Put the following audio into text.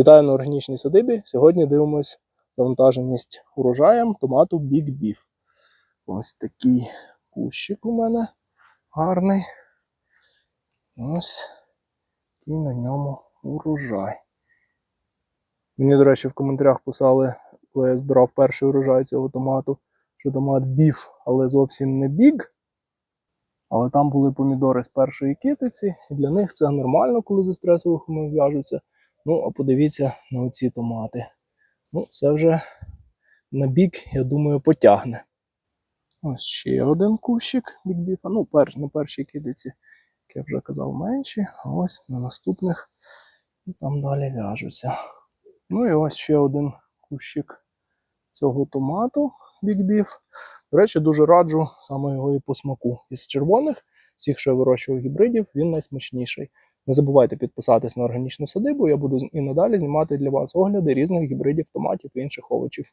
Вітаю на органічній садибі. Сьогодні дивимось завантаженість урожаєм томату Big Beef. Ось такий кущик у мене гарний. Ось такий на ньому урожай. Мені, до речі, в коментарях писали, коли я збирав перший урожай цього томату, що томат біф, але зовсім не біг. Але там були помідори з першої китиці, і для них це нормально, коли зі стресовими в'яжуться. Ну, а подивіться на оці томати. Ну, це вже на бік, я думаю, потягне. Ось ще один кущик бікбіфа. Ну, пер, на першій кидиці, як я вже казав, менші, а ось на наступних і там далі в'яжуться. Ну і ось ще один кущик цього томату бікбіф. До речі, дуже раджу саме його і по смаку. Із червоних, всіх, що я вирощував гібридів, він найсмачніший. Не забувайте підписатись на органічну садибу. Я буду і надалі знімати для вас огляди різних гібридів томатів і інших овочів.